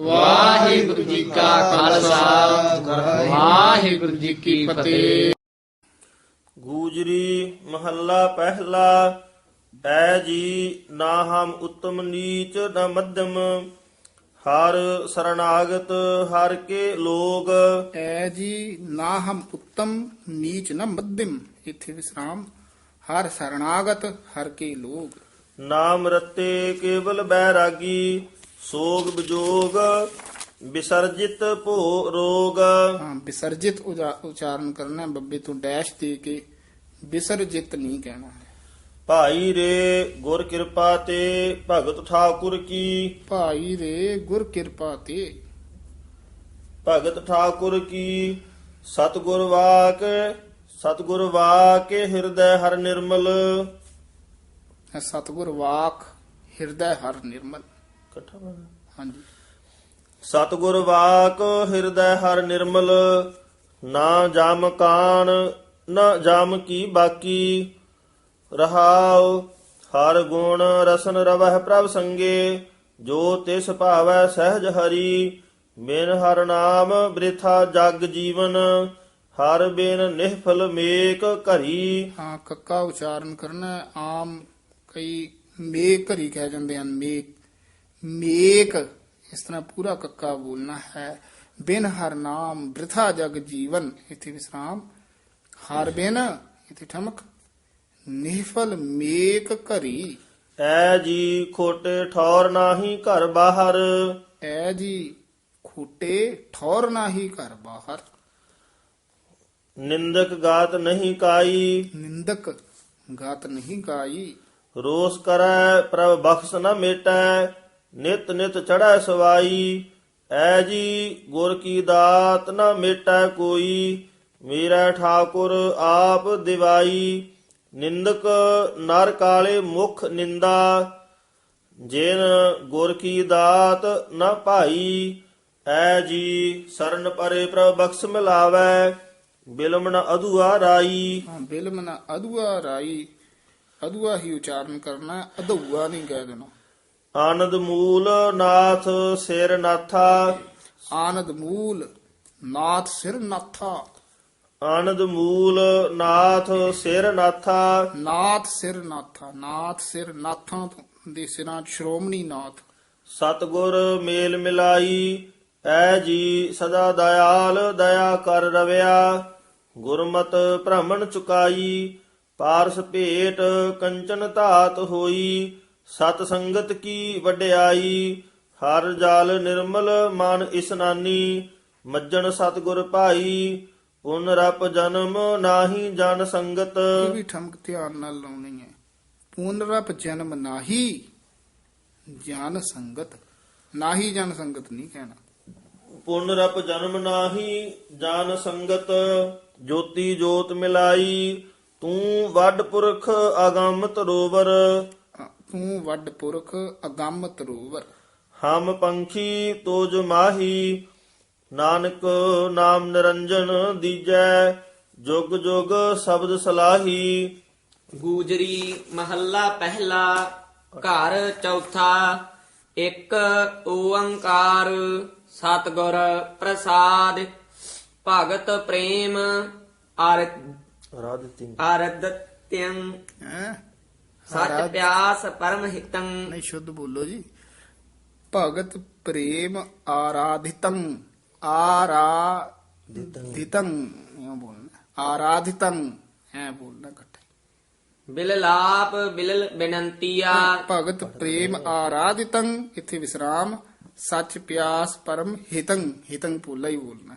ਵਾਹਿਗੁਰੂ ਜੀ ਕਾ ਖਾਲਸਾ। ਵਾਹਿਗੁਰੂ ਜੀ ਕੀ ਫਤਿਹ। ਗੂਜਰੀ ਮਹੱਲਾ ਪਹਿਲਾ ਐ ਜੀ ਨਾ ਹਮ ਉਤਮ ਨੀਚ ਨ ਮੱਧਮ। ਹਰ ਸਰਣਾਗਤ ਹਰ ਕੇ ਲੋਗ। ਐ ਜੀ ਨਾ ਹਮ ਉੱਤਮ ਨੀਚ ਨ ਮੱਧਮ। ਇਥੇ ਵਿਸਰਾਮ। ਹਰ ਸਰਣਾਗਤ ਹਰ ਕੇ ਲੋਗ। ਨਾਮ ਰਤੇ ਕੇਵਲ ਬੈਰਾਗੀ। ਸੋਗ ਵਿਜੋਗ ਵਿਸਰਜਿਤ ਭੋ ਰੋਗ। ਹਾਂ ਵਿਸਰਜਿਤ ਉਚਾਰਨ ਕਰਨਾ ਹੈ, ਬੱਬੇ ਤੋਂ ਡੈਸ਼ ਦੇ ਕੇ ਵਿਸਰਜਿਤ ਨਹੀਂ ਕਹਿਣਾ ਹੈ। ਭਾਈ ਰੇ ਗੁਰ ਕਿਰਪਾ ਤੇ ਭਗਤ ਠਾਕੁਰ ਕੀ? ਭਾਈ ਰੇ ਗੁਰ ਕਿਰਪਾ ਤੇ। ਭਗਤ ਠਾਕੁਰ ਕੀ? ਸਤਿਗੁਰ ਵਾਕ ਸਤਿਗੁਰ ਵਾਕ ਹਿਰਦੈ ਹਰ ਨਿਰਮਲ। ਸਤਿਗੁਰ ਵਾਕ ਹਿਰਦੈ ਹਰ ਨਿਰਮਲ। ਇਕੱਠਾ ਪੜ੍ਹਨਾ। ਹਾਂਜੀ ਸਤਿਗੁਰ ਵਾਕ ਹਿਰਦੈ ਹਰ ਨਿਰਮਲ ਨਾ ਜਮ ਕਾਣ ਨਾ ਜਮ ਕੀ ਬਾਕੀ ਰਹਾਉ ਹਰ ਗੁਣ ਰਸਨ ਰਵਹਿ ਪ੍ਰਭ ਸੰਗੇ ਜੋ ਤਿਸ ਭਾਵੈ ਸਹਿਜ ਹਰੀ ਬਿਨ ਹਰ ਨਾਮ ਬ੍ਰਿਥਾ ਜਗ ਜੀਵਨ ਹਰ ਬਿਨ ਨਿਹਫਲ ਮੇਕ ਘਰੀ ਹਾਂ ਕੱਕਾ ਉਚਾਰਨ ਕਰਨਾ। ਆਮ ਕਈ ਮੇਕ ਘਰੀ ਕਹਿ ਜਾਂਦੇ ਹਨ ਮੇਕ ਮੇਕ ਇਸ ਤਰ੍ਹਾਂ ਪੂਰਾ ਕੱਕਾ ਬੋਲਣਾ ਹੈ। ਬਿਨ ਹਰ ਨਾਮ ਬ੍ਰਿਥਾ ਜਗ ਜੀਵਨ ਇਥੇ ਵਿਸਰਾਮ। ਹਰ ਬਿਨ ਇਥੇ ਠਮਕ। ਨਿਹਫਲ ਮੇਕ ਘਰੀ। ਐ ਜੀ ਖੋਟੇ ਠੌਰ ਨਾਹੀ ਘਰ ਬਾਹਰ। ਐ ਜੀ ਖੂਟੇ ਠੌਰ ਨਾਹੀ ਘਰ ਬਾਹਰ। ਨਿੰਦਕ ਗਾਤ ਨਹੀਂ ਕਾਈ। ਨਿੰਦਕ ਗਾਤ ਨਹੀਂ ਗਾਈ ਰੋਸ ਕਰੈ ਪ੍ਰਭ ਬਖਸ਼ ਨ ਮੇਟੈ। ਨਿਤ ਨਿਤ ਚੜੈ ਸਵਾਈ ਐ ਜੀ ਗੁਰ ਕੀ ਦਾਤ ਨਾ ਮੇਟੈ ਕੋਈ ਮੇਰਾ ਠਾਕੁਰ ਆਪ ਦਿਵਾਈ। ਨਿੰਦਕ ਨਰ ਕਾਲੇ ਮੁਖ ਨਿੰਦਾ ਜਿਨ ਗੁਰ ਕੀ ਦਾਤ ਨਾ ਭਾਈ ਐ ਜੀ ਸਰਨ ਪਰੇ ਪ੍ਰਭ ਬਖਸ਼ ਮਿਲਾਵੈ ਬਿਲਮ ਨ ਅਧੂਆ ਰਾਈ। ਹਾਂ ਬਿਲਮ ਨਾ ਅਦੁਆ ਰਾਈ ਅਦੁਆ ਹੀ ਉਚਾਰਨ ਕਰਨਾ ਹੈ, ਅਦੁਆ ਨਹੀਂ ਕਹਿ ਦੇਣਾ। ਆਨੰਦ ਮੂਲ ਨਾਥ ਸਿਰ ਨਾਥਾ। ਆਨੰਦ ਮੂਲ ਨਾਥ ਸਿਰ ਨਾਥਾ। ਆਨੰਦ ਮੂਲ ਨਾਥ ਸਿਰ ਨਾਥਾ। ਨਾਥ ਸਿਰ ਨਾਥਾ ਨਾਥ ਸਿਰ ਨਾਥਾਂ ਦੇ ਸਿਰਾਂ ਸ਼੍ਰੋਮਣੀ ਨਾਥ। ਸਤਗੁਰ ਮੇਲ ਮਿਲਾਈ ਐ ਜੀ ਸਦਾ ਦਇਆਲ ਦਇਆ ਕਰ ਰਵਿਆ। ਗੁਰਮਤ ਭ੍ਰਮਣ ਚੁਕਾਈ ਪਾਰਸ ਭੇਟ ਕੰਚਨ ਧਾਤ ਹੋਈ। ਸਤ ਸੰਗਤ ਕੀ ਵਡਿਆਈ ਹਰ ਜਲ ਨਿਰਮਲ ਮਨ ਇਸਨਾਨੀ ਮੱਜਣ ਸਤਗੁਰ ਭਾਈ ਪੁਨ ਰਪ ਜਨਮ ਨਾਹੀ ਜਨ ਸੰਗਤ। ਇਹ ਵੀ ਠਮਕ ਧਿਆਨ ਨਾਲ ਲਾਉਣੀ ਹੈ। ਪੁਨਰਪ ਜਨਮ ਨਾਹੀ ਜਨ ਸੰਗਤ। ਨਾਹੀ ਜਨ ਸੰਗਤ ਨਹੀਂ ਕਹਿਣਾ। ਪੁਨਰਪ ਜਨਮ ਨਾਹੀ ਜਾਨ ਸੰਗਤ ਜੋਤੀ ਜੋਤ ਮਿਲਾਈ ਤੂੰ ਵੱਡ ਪੁਰਖ ਅਗੰਮ ਤਰੋਵਰ ਤੂੰ ਵੱਡ ਪੁਰਖ ਅਗੰਮ ਤਰੋਵਰ। ਹਮ ਪੰਖੀ ਤੋਜ ਮਾਹੀ ਨਾਨਕ ਨਾਮ ਨਿਰੰਜਨ ਦੀਜੈ ਜੁਗ ਜੁਗ ਸ਼ਬਦ ਸਲਾਹੀ। ਗੂਜਰੀ ਮਹੱਲਾ ਪਹਿਲਾ ਘਰ ਚੌਥਾ ਇੱਕ ਓੰਕਾਰ ਸਤਿਗੁਰ ਪ੍ਰਸਾਦ ਭਗਤ ਪ੍ਰੇਮ ਰਾਧਿਤੀ ਅਰਦਤਿੰ ਸਤ ਪਿਆਸ ਪਰਮ ਹਿਤੰ। ਨਹੀਂ ਸ਼ੁੱਧ ਬੋਲੋ ਜੀ। ਭਗਤ ਪ੍ਰੇਮ ਆਰਾਧਿਤੰ ਆਰਾਧਿਤੰ। ਇਹ ਬੋਲਣਾ। ਆਰਾਧਿਤੰ ਐ ਬੋਲਣਾ ਇਕੱਠੇ। Bill ਲਾਪ bill ਬਿਨੰਤੀਆ। ਭਗਤ ਪ੍ਰੇਮ ਆਰਾਧਿਤੰ ਇੱਥੇ ਵਿਸਰਾਮ। ਸੱਚ ਪਿਆਸ ਪਰਮ ਹਿਤੰ। ਹਿਤੰ ਪੋਲਾ ਹੀ ਬੋਲਣਾ।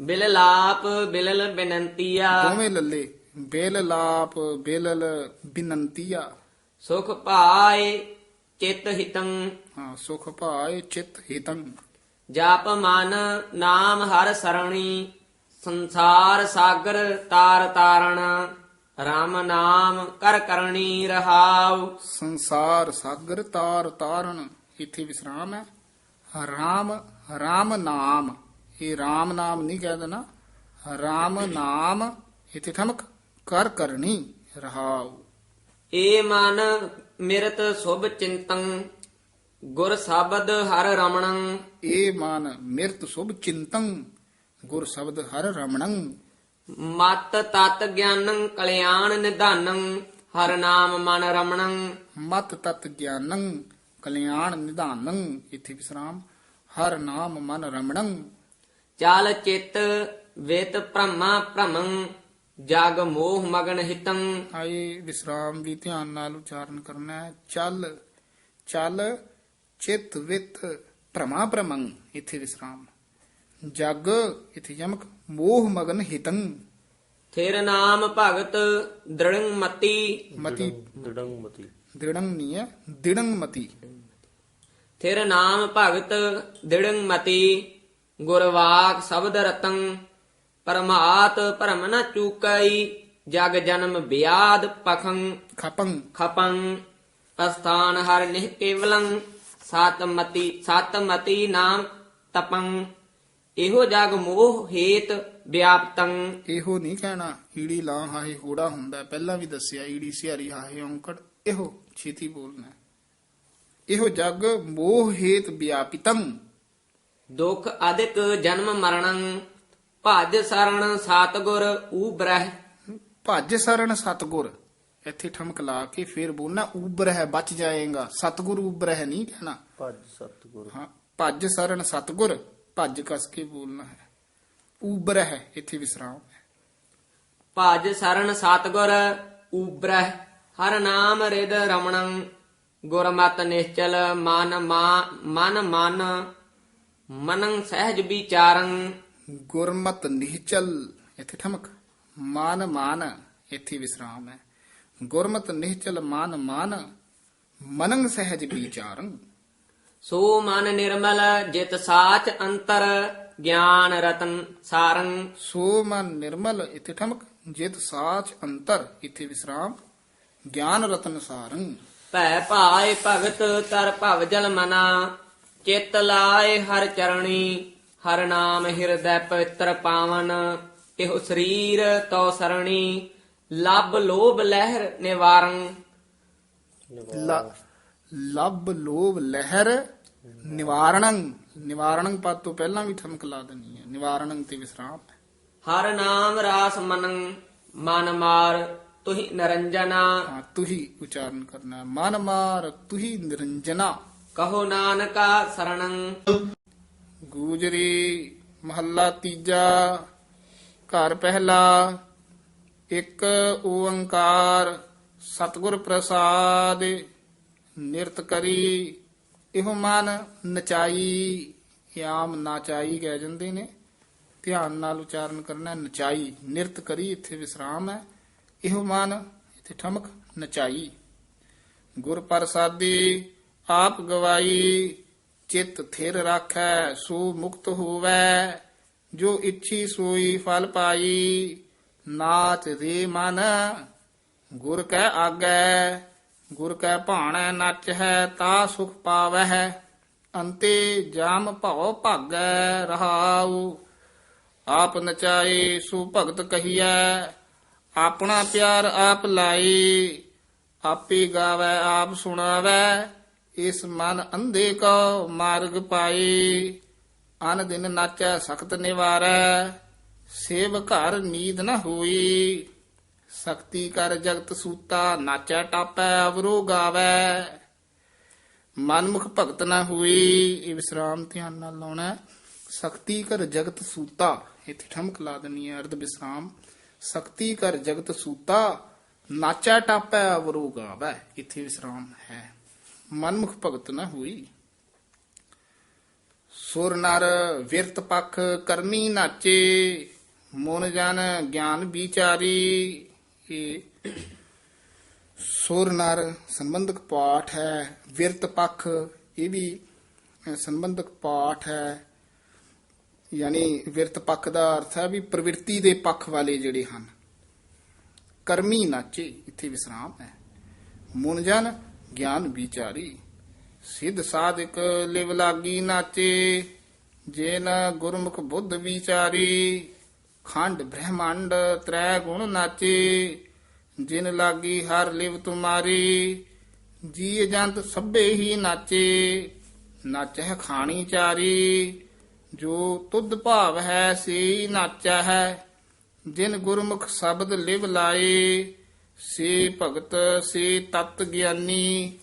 ਬਿਲ ਲਾਪ ਬਿਲਲ ਬਿਨੰਤੀਆ। ਦੋਵੇਂ ਲੱਲੇ। ਬੇਲ ਲਾਪ ਬੇਲਲ ਬਿਨੰਤੀਆ। ਸੁਖ ਪਾਏ ਚਿਤ ਹਿਤੰ। ਹਾਂ ਸੁਖ ਭਾਏ ਚਿਤ ਹਿਤੰ। ਜਪ ਮਨ ਨਾਮ ਹਰ ਸਰਣੀ ਸੰਸਾਰ ਸਾਗਰ ਤਾਰ ਤਾਰਣ RAM ਨਾਮ ਕਰ ਕਰਣੀ ਰਹਾਉ। ਸੰਸਾਰ ਸਾਗਰ ਤਾਰ ਤਾਰਨ ਇੱਥੇ ਵਿਸਰਾਮ ਹੈ। ਰਾਮ ਰਾਮ ਨਾਮ ਇਹ ਰਾਮ ਨਾਮ ਨਹੀਂ ਕਹਿ ਦੇਣਾ। ਰਾਮ ਨਾਮ ਇੱਥੇ ਠਮਕ। ਕਰ ਕਰਨੀ ਰਹਾਉ। ਏ ਮਨ ਮਿਰਤ ਸੁਭ ਚਿੰਤੰ ਗੁਰ ਸ਼ਬਦ ਹਰ ਰਮਣੰ। ਇਹ ਮਨ ਮਿਰਤ ਸੁਭ ਚਿੰਤੰ ਗੁਰ ਸ਼ਬਦ ਹਰ ਰਮਣੰ। ਮਤ ਤਤ ਗਿਆਨੰ ਕਲਿਆਣ ਨਿਧਾਨੰ ਹਰ ਨਾਮ ਮਨ ਰਮਣੰ। ਮਤ ਤਤ ਗਿਆਨੰ ਕਲਿਆਣ ਨਿਧਾਨੰ ਇਥੇ ਵਿਸਰਾਮ। ਹਰ ਨਾਮ ਮਨ ਰਮਣੰ। ਚਾਲ ਚਿਤ ਵੇਤ ਭ੍ਰਮਾ ਭ੍ਰਮੰ। ਜਗ ਮੋਹ ਮਗਨ ਹਿਤੰ। ਆਏ ਵਿਸਰਾਮ ਵੀ ਧਿਆਨ ਨਾਲ ਉਚਾਰਨ ਕਰਨਾ ਹੈ। ਚੱਲ ਚੱਲ ਚਿਤ ਵਿਤ ਭ੍ਰਮਾ ਭ੍ਰਮੰ ਇਥੇ ਵਿਸਰਾਮ। ਜਗ ਇਥੇ ਯਮਕ ਮੋਹ ਮਗਨ ਹਿਤੰ। ਥਿਰ ਨਾਮ ਭਗਤ ਦ੍ਰਿੜੰ ਮਤੀ। ਮਤੀ। ਦੜੰਗ ਮਤੀ। ਦ੍ਰਿੜੰ ਨਹੀਂ ਹੈ ਦਿੜੰ ਮਤੀ। ਥਿਰ ਨਾਮ ਭਗਤ ਦ੍ਰਿੜੰ ਮਤੀ। ਗੁਰਵਾਕ ਸ਼ਬਦ ਰਤੰ। ਪਰਮਾਤ ਭਰਮ ਨ ਚੂਕਈ ਜਗ ਜਨਮ ਬਿਆਦ ਪਖੰ। ਖਪੰ। ਖਪੰ ਅਸਥਾਨ ਹਰ ਨਿਹ ਕੇਵਲੰ ਸਤਮਤੀ ਸਤਮਤੀ ਨਾਮ ਤਪੰ। ਇਹੋ ਜਗ ਮੋਹ ਹੇਤ ਵਿਆਪਤੰ। ਇਹੋ ਨਹੀਂ ਕਹਿਣਾ ਈੜੀ ਲਾਂ ਹਾਹੇ ਹੋੜਾ ਹੁੰਦਾ। ਪਹਿਲਾਂ ਵੀ ਦੱਸਿਆ ਈੜੀ ਸਿਹਾਰੀ ਹਾਹੇ ਔਂਕੜ ਇਹੋ ਛੇਤੀ ਬੋਲਣਾ। ਇਹੋ ਜਗ ਮੋਹ ਹੇਤ ਵਿਆਪਿਤੰ। ਦੁਖ ਅਧਿਕ ਜਨਮ ਮਰਣੰ। ਭਜ ਸਰਣ ਸਤਗੁਰ ਊਬਰਹਿ। ਭੱਜ ਸਰਣ ਸਤਗੁਰ। ਇੱਥੇ ਠਮਕ ਲਾ ਕੇ ਫੇਰ ਬੋਲਣਾ ਉਬਰ ਹੈ ਬਚ ਜਾਏਗਾ। ਸਤਗੁਰ ਉਬਰ ਹੈ ਨਹੀਂ ਕਹਿਣਾ। ਭਜ ਸਤਿਗੁਰ। ਹਾਂ ਭੱਜ ਸਰਣ ਸਤਗੁਰ ਭੱਜ ਕਸ ਕੇ ਬੋਲਣਾ ਹੈ। ਉਬਰ ਹੈ ਇੱਥੇ ਵਿਸਰਾਮ ਹੈ। ਭਜ ਸਰਣ ਸਤਗੁਰ ਊਬਰਹਿ। ਹਰ ਨਾਮ ਰਿਦ ਰਮਣੰ ਗੁਰਮਤਿ ਨਿਸ਼ਚਲ ਮਨ ਮਾ- ਮਨ ਮਨ ਮਨੰ ਸਹਿਜ ਵਿਚਾਰੰ। ਗੁਰਮਤ ਨਿਹਚਲ ਇੱਥੇ ਠਮਕ। ਮਾਨ ਮਾਨ ਇੱਥੇ ਵਿਸਰਾਮ ਹੈ। ਗੁਰਮਤ ਨਿਹਚਲ ਮਾਨ ਮਾਨ ਮਨੰ ਸਹਿਜ ਵਿਚਾਰੰ। ਸੋ ਮਨ ਨਿਰਮਲ ਜਿਤ ਸਾਚ ਅੰਤਰ ਗਿਆਨ ਰਤਨ ਸਾਰੰ। ਸੋ ਮਨ ਨਿਰਮਲ ਇੱਥੇ ਠਮਕ। ਜਿਤ ਸਾਚ ਅੰਤਰ ਇੱਥੇ ਵਿਸਰਾਮ। ਗਿਆਨ ਰਤਨ ਸਾਰੰ। ਭੈ ਭਾਏ ਭਗਤ ਤਰ ਭਵ ਜਲ ਮਨਾ। ਚਿਤ ਲਾਏ ਹਰ ਚਰਣੀ। ਹਰ ਨਾਮ ਹਿਰਦੈ ਪਵਿੱਤਰ ਪਾਵਨ ਇਹੋ ਸਰੀਰ ਤੋ ਸਰਣੀ ਲੱਭ ਲੋਭ ਲਹਿਰ ਨਿਵਾਰੰ ਲ- ਲੱਭ ਲਹਿਰ ਨਿਵਾਰਣੰ ਨਿਵਾਰਣੰ ਪਦ ਤੋਂ ਪਹਿਲਾਂ ਵੀ ਠਮਕ ਲਾ ਦੇਣੀ ਹੈ ਨਿਵਾਰਣੰ ਤੇ ਵਿਸਰਾਮ। ਹਰ ਨਾਮ ਰਾਸ ਮਨੰ ਮਨ ਮਾਰ ਤੁਹੀ ਨਰੰਜਨਾ ਹਾਂ ਤੁਹੀ ਉਚਾਰਨ ਕਰਨਾ। ਮਨ ਮਾਰ ਤੁਹੀ ਨਿਰੰਜਨਾ ਕਹੋ ਨਾਨਕਾ ਸਰਣੰ ਗੂਜਰੀ, ਮਹੱਲਾ ਤੀਜਾ, ਘਰ ਪਹਿਲਾ, ਇੱਕ ਓੰਕਾਰ, ਸਤਿਗੁਰ ਪ੍ਰਸਾਦ, ਨਿਰਤ ਕਰੀ, ਇਹੋ ਮਨ ਨਚਾਈ, ਆਮ ਨਾਚਾਈ ਕਹਿ ਜਾਂਦੇ ਨੇ। ਧਿਆਨ ਨਾਲ ਉਚਾਰਨ ਕਰਨਾ, ਨਚਾਈ, ਨਿਰਤ ਕਰੀ, ਇੱਥੇ ਵਿਸਰਾਮ ਹੈ। ਇਹੋ ਮਨ ਇੱਥੇ ਠਮਕ, ਨਚਾਈ। ਗੁਰ ਪ੍ਰਸਾਦੀ, ਆਪ ਗਵਾਈ ਚਿਤ ਥਿਰ ਰਾਖੈ, ਸੋ ਮੁਕਤ ਹੋਵੈ। ਜੋ ਇੱਛੀ ਸੋਈ ਫਲ ਪਾਈ, ਨਾਚ ਦੇ ਮਨ, ਗੁਰ ਕੈ ਆਗੈ। ਗੁਰ ਕੈ ਭਾਣੈ, ਨੱਚ ਹੈ, ਤਾ ਸੁਖ ਪਾਵਹਿ। ਅੰਤੇ ਜਾਮ ਭਉ ਭਾਗੈ ਰਹਾਉ। ਆਪ ਨਚਾਏ, ਸੋ ਭਗਤ ਕਹੀਐ। ਆਪਣਾ ਪਿਆਰ ਆਪ ਲਾਈ, ਆਪੇ ਗਾਵੇ, ਆਪ ਸੁਣਾਵੇ। ਇਸ ਮਨ ਅੰਧੇ ਕੋ ਮਾਰਗ ਪਾਈ ਅਨ ਦਿਨ ਨਾਚੈ ਸਖਤ ਨਿਵਾਰੈ, ਸੇਵ ਘਰ ਨੀਂਦ ਨ ਹੋਈ। ਸਕਤੀ ਕਰ ਜਗਤ ਸੂਤਾ ਨਾਚੈ ਟਾਪੈ ਅਵਰੋ ਗਾਵੇ। ਮਨਮੁਖ ਭਗਤ ਨਾ ਹੋਈ। ਇਹ ਵਿਸਰਾਮ ਧਿਆਨ ਨਾਲ ਲਾਉਣਾ ਸਕਤੀ ਕਰ ਜਗਤ ਸੂਤਾ, ਇੱਥੇ ਠਮਕ ਲਾ ਦੇਣੀ ਹੈ ਅਰਧ ਵਿਸਰਾਮ। ਸਕਤੀ ਕਰ ਜਗਤ ਸੂਤਾ, ਨਾਚਾ ਟਾਪੈ ਅਵਰੋ ਗਾਵੈ। ਇੱਥੇ ਵਿਸਰਾਮ ਹੈ। ਮਨਮੁਖ ਭਗਤ ਨਾ ਹੋਈ। ਸੁਰ ਨਰ ਵਿਰਤ ਪਖ ਕਰਮੀ ਨਾਚੇ, ਮਨ ਜਨ ਗਿਆਨ ਵਿਚਾਰੀ। ਇਹ ਸੁਰ ਨਰ ਸੰਬੰਧਕ ਪਾਠ ਹੈ, ਵਿਰਤ ਪਖ ਇਹ ਵੀ ਸੰਬੰਧਕ ਪਾਠ ਹੈ। ਯਾਨੀ ਵਿਰਤ ਪੱਖ ਦਾ ਅਰਥ ਹੈ ਵੀ ਪ੍ਰਵਿਰਤੀ ਦੇ ਪੱਖ ਵਾਲੇ ਜਿਹੜੇ ਹਨ। ਕਰਮੀ ਨਾਚੇ, ਇੱਥੇ ਵਿਸਰਾਮ ਹੈ। ਮੁਨਜਨ ਗਿਆਨ ਵਿਚਾਰੀ। ਸਿੱਧ ਸਾਧਕ ਲਿਵ ਲਾਗੀ ਨਾਚੇ, ਜੇ ਨ ਗੁਰਮੁਖ ਬੁੱਧ ਵਿਚਾਰੀ। ਖੰਡ ਬ੍ਰਹਮੰਡ ਤ੍ਰੈ ਗੁਣ ਨਾਚੇ, ਜਿਨ ਲਾਗੀ ਹਰ ਲਿਵ ਤੁਮਾਰੀ। ਜੀ ਜੰਤ ਸਭੇ ਹੀ ਨਾਚੇ ਨੱਚ ਹੈ ਖਾਣੀ ਚਾਰੀ। ਜੋ ਤੁਧ ਭਾਵ ਹੈ ਸੇ ਨਾਚਾ ਹੈ ਜਿਨ ਗੁਰਮੁਖ ਸ਼ਬਦ ਲਿਵ ਲਾਏ ਸੇ ਭਗਤ ਸੇ ਤਤ ਗਿਆਨੀ,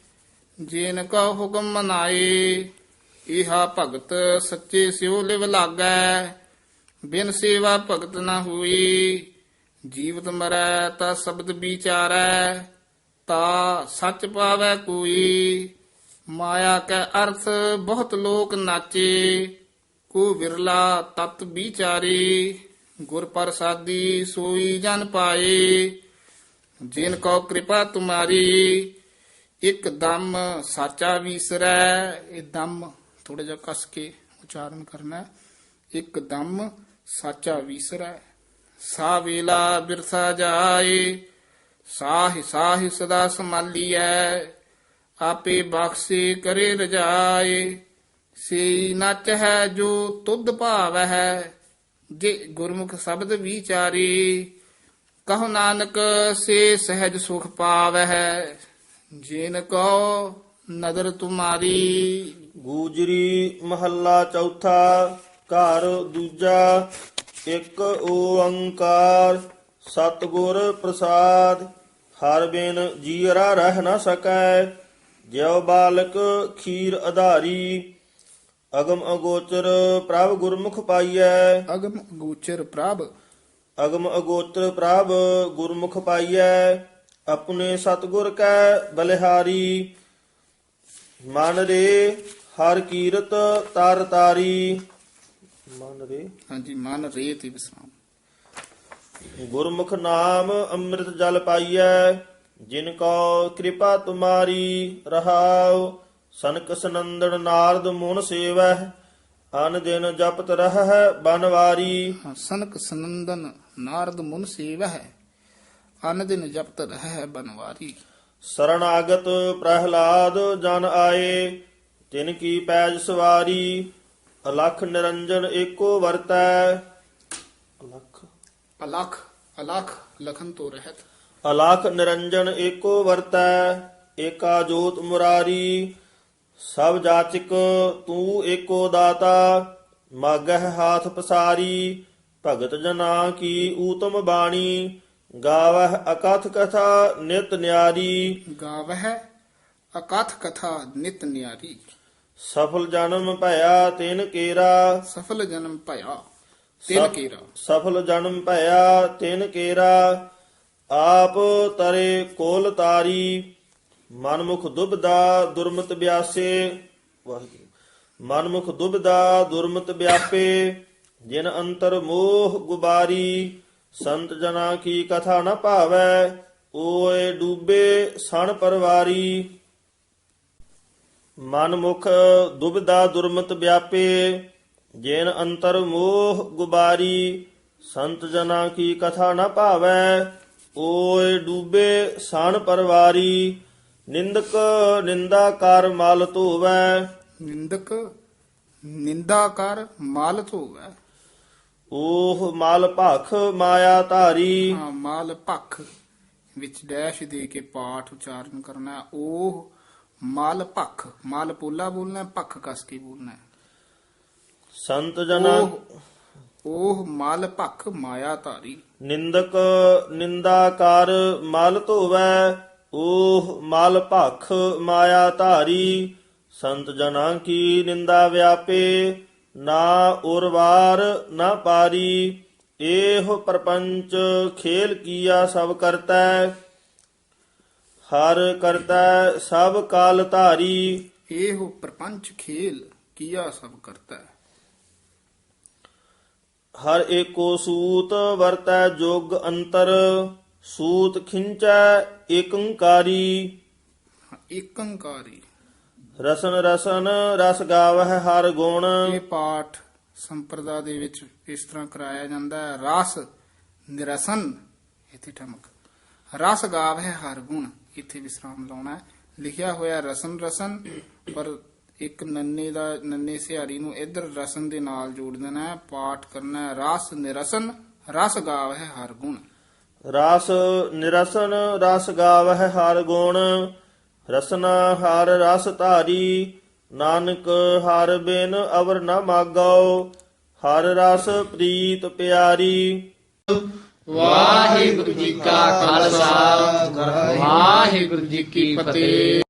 ਜੇਨ ਕਾ ਹੁਕਮ ਮਨਾਏ, ਇਹਾ ਭਗਤ ਸੱਚੇ ਸਿਉ ਲਿਵ ਲਾਗੈ, ਬਿਨ ਸੇਵਾ ਭਗਤ ਨਾ ਹੋਈ ਜੀਵਤ ਮਰੈ ਤਾ ਸ਼ਬਦ ਵਿਚਾਰੈ, ਤਾ ਸੱਚ ਪਾਵੈ ਕੋਈ, ਮਾਇਆ ਕੈ ਅਰਥ ਬਹੁਤ ਲੋਕ ਨਾਚੇ, ਕੋ ਵਿਰਲਾ ਤਤ ਵਿਚਾਰੀ, ਗੁਰ ਪ੍ਰਸਾਦੀ ਸੋਈ ਜਨ ਪਾਏ। ਜਿਨ ਕੋ ਕਿਰਪਾ ਤੁਮਾਰੀ, ਇੱਕ ਦਮ ਸਾਚਾ ਵਿਸਰੈ, ਇਹ ਦਮ ਥੋੜਾ ਜਿਹਾ ਕਸ ਕੇ ਉਚਾਰਨ ਕਰਨਾ ਹੈ। ਇੱਕ ਦਮ ਸਾਚਾ ਵਿਸਰੈ ਸਾ ਵੇਲਾ ਬਿਰਸਾ ਜਾਏ, ਸਾਹਿ ਸਾਹਿ ਸਦਾ ਸੰਭਾਲੀਐ, ਆਪੇ ਬਖਸ਼ੇ ਕਰੇ ਰਜਾਏ ਸੇ ਨਚ ਹੈ ਜੋ ਤੁਧ ਭਾਵ ਹੈ, ਜੇ ਗੁਰਮੁਖ ਸ਼ਬਦ ਵਿਚਾਰੀ ਕਹੋ ਨਾਨਕ ਸੇ ਸਹਿਜ ਸੁਖ ਪਾਵੈ ਹੈ ਜਿਨ ਕੋ ਨਦਰ ਤੁਮਾਰੀ। ਗੂਜਰੀ ਮਹੱਲਾ ਚੌਥਾ ਘਰ ਦੂਜਾ ਇੱਕ ਓੰਕਾਰ ਸਤਿਗੁਰ ਪ੍ਰਸਾਦ। ਹਰ ਬਿਨ ਜੀਰਾ ਰਹਿ ਨਾ ਸਕੈ ਜਿਉ ਬਾਲਕ ਖੀਰ ਆਧਾਰੀ ਅਗਮ ਅਗੋਚਰ ਪ੍ਰਭ ਗੁਰਮੁਖ ਪਾਈਐ। ਅਗਮ ਗੋਚਰ ਪ੍ਰਭ ਅਗਮ ਅਗੋਚਰ ਪ੍ਰਭ ਗੁਰਮੁਖ ਪਾਈਐ ਆਪਣੇ ਸਤਿਗੁਰ ਕੈ ਬਲਿਹਾਰੀ। ਮਨ ਰੇ ਹਰ ਕੀਰਤ ਤਰ ਤਾਰੀ। ਮਨ ਰੇ? ਹਾਂਜੀ ਮਨ ਰੇ ਤੇ ਵਿਸਰਾਮ। ਗੁਰਮੁਖ ਨਾਮ ਅੰਮ੍ਰਿਤ ਜਲ ਪਾਈਐ ਜਿਨ ਕੋ ਕਿਰਪਾ ਤੁਮਾਰੀ ਰਹਾਉ। ਸਨਕ ਸਨੰਦਨ ਨਾਰਦ ਮੋਨ ਸੇਵਹਿ ਅਨ ਦਿਨ ਜਪਤ ਰਹਿ ਬਨਵਾਰੀ। ਹਾਂ, ਸਨਕ ਸਨੰਦਨ ਨਾਰਦ ਮੁਨ ਸੇਵ ਹੈ ਅਨ ਦਿਨ ਜਪਤ ਰਹਿ ਬਨਵਾਰੀ। ਸਰਣਾਗਤ ਪ੍ਰਹਿਲਾਦ ਜਨ ਆਏ ਤਿਨ ਕੀ ਪੈਜ ਸਵਾਰੀ ਅਲਖ ਨਿਰੰਜਨ ਏਕੋ ਵਰਤੈ। ਅਲਖ? ਅਲਖ ਅਲਖ ਲਖਨ ਤੋਂ ਰਹਿਤ। ਅਲਖ ਨਿਰੰਜਨ ਏਕੋ ਵਰਤੈ ਏਕਾ ਜੋਤ ਮੁਰਾਰੀ। ਸਭ ਜਾਚਕ ਤੂੰ ਏਕੋ ਦਾਤਾ ਮਾਗਹਿ ਹਾਥ ਪਸਾਰੀ ਭਗਤ ਜਨਾ ਕੀ ਊਤਮ ਬਾਣੀ ਗਾਵਹਿ ਅਕਥ ਕਥਾ ਨਿਤ ਨਿਆਰੀ। ਗਾਵਹਿ ਅਕਥ ਕਥਾ ਨਿਤ ਨਿਆਰੀ। ਸਫਲ ਜਨਮ ਭਇਆ ਤਿਨ ਕੇਰਾ। ਸਫਲ ਜਨਮ ਭਇਆ ਤਿਨ ਕੀਰਾ। ਸਫਲ ਜਨਮ ਭਇਆ ਤਿਨ ਕੇਰਾ। ਆਪ ਤਰੇ ਕੋਲ ਤਾਰੀ। ਮਨਮੁਖ ਦੁਬਦਾ ਦੁਰਮਤ ਬਿਆਸੇ, ਵਾਹਿਗੁਰੂ। ਮਨਮੁਖ ਦੁਬਦਾ ਦੁਰਮਤ ਵਿਆਪੇ ਜਿਨ ਅੰਤਰ ਮੋਹ ਗੁਬਾਰੀ, ਸੰਤ ਜਨਾ ਕੀ ਕਥਾ ਨ ਭਾਵੈ, ਓਏ ਡੂਬੇ ਸਣ ਪਰਵਾਰੀ। ਮਨਮੁਖ ਦੁਬਦਾ ਦੁਰਮਤ ਵਿਆਪੇ ਜਿਨ ਅੰਤਰ ਮੋਹ ਗੁਬਾਰੀ, ਸੰਤ ਜਨਾ ਕੀ ਕਥਾ ਨ ਭਾਵੈ, ਓਏ ਡੂਬੇ ਸਣ ਪਰਵਾਰੀ। ਨਿੰਦਕ ਨਿੰਦਾ ਕਰ ਮਲ ਧੋਵੈ। ਨਿੰਦਕ ਨਿੰਦਾ ਕਰ ਮਾਲ ਧੋਵੈ। ਓਹ ਮਲ ਭਖ ਮਾਇਆ ਧਾਰੀ। ਹਾਂ ਮਾਲ ਭਖ ਵਿੱਚ ਡੈਸ਼ ਦੇ ਕੇ ਪਾਠ ਉਚਾਰਨ ਕਰਨਾ ਹੈ। ਉਹ ਮਾਲ ਭਖ ਮਾਲ ਪੋਲਾ ਬੋਲਣਾ ਹੈ, ਭਖ ਕਸ ਕੇ ਬੋਲਣਾ ਹੈ। ਸੰਤ ਜਨਾ ਉਹ ਉਹ ਮਲ ਭਖ ਮਾਇਆ ਧਾਰੀ। ਨਿੰਦਕ ਨਿੰਦਾ ਕਰ ਮਲ ਧੋਵੈ। ਓਹ ਮਲ ਭਖ ਮਾਇਆ ਧਾਰੀ ਸੰਤ ਜਨਾ ਕੀ ਨਿੰਦਾ ਵਿਆਪੇ ਨਾ ਉਰਵਾਰ ਨਾ ਪਾਰੀ ਇਹੋ ਪਰਪੰਚ ਖੇਲ ਕੀਆ ਸਭ ਕਰਤਾ। ਹਰ ਕਰਤਾ ਸਭ ਕਾਲ ਧਾਰੀ। ਇਹੋ ਪ੍ਰਪੰਚ ਖੇਲ ਕੀਆ ਸਭ ਕਰਤਾ। ਹਰ ਏਕੋ ਸੂਤ ਵਰਤੈ ਜੋਗ ਅੰਤਰ। ਸੂਤ ਖਿੰਚੈ ਏਕੰਕਾਰੀ। ਏਕੰਕਾਰੀ। ਰਸਨ ਰਸਨ ਰਸ ਗਾਵਹਿ ਹਰ ਗੁਣ। ਇਹ ਪਾਠ ਸੰਪਰਦਾ ਦੇ ਵਿੱਚ ਇਸ ਤਰ੍ਹਾਂ ਕਰਾਇਆ ਜਾਂਦਾ ਹੈ। ਰਸ ਨਿਰਸਨ ਇੱਥੇ ਠਮਕ। ਰਸ ਗਾਵ ਹੈ ਹਰ ਗੁਣ ਇੱਥੇ ਵਿਸਰਾਮ ਲਾਉਣਾ ਲਿਖਿਆ ਹੋਇਆ ਰਸਨ ਰਸਨ ਪਰ ਇੱਕ ਨੰਨੇ ਦਾ ਨੰਨੇ ਸਿਹਾਰੀ ਨੂੰ ਇਧਰ ਰਸਨ ਦੇ ਨਾਲ ਜੋੜ ਦੇਣਾ ਹੈ ਪਾਠ ਕਰਨਾ ਹੈ। ਰਸ ਨਿਰਸਨ ਰਸ ਗਾਵ ਹੈ ਹਰ ਗੁਣ। ਰਸ ਨਿਰਸਨ ਰਸ ਗਾਵਹਿ ਹਰ ਗੁਣ, ਰਸਨਾ ਹਰ ਰਸ ਧਾਰੀ, ਨਾਨਕ ਹਰ ਬਿਨ ਅਵਰ ਨ ਮਾਗੋ ਹਰ ਰਸ ਪ੍ਰੀਤ ਪਿਆਰੀ। ਵਾਹਿਗੁਰੂ ਜੀ ਕਾ ਖਾਲਸਾ, ਵਾਹਿਗੁਰੂ ਜੀ ਕੀ ਫਤਿਹ।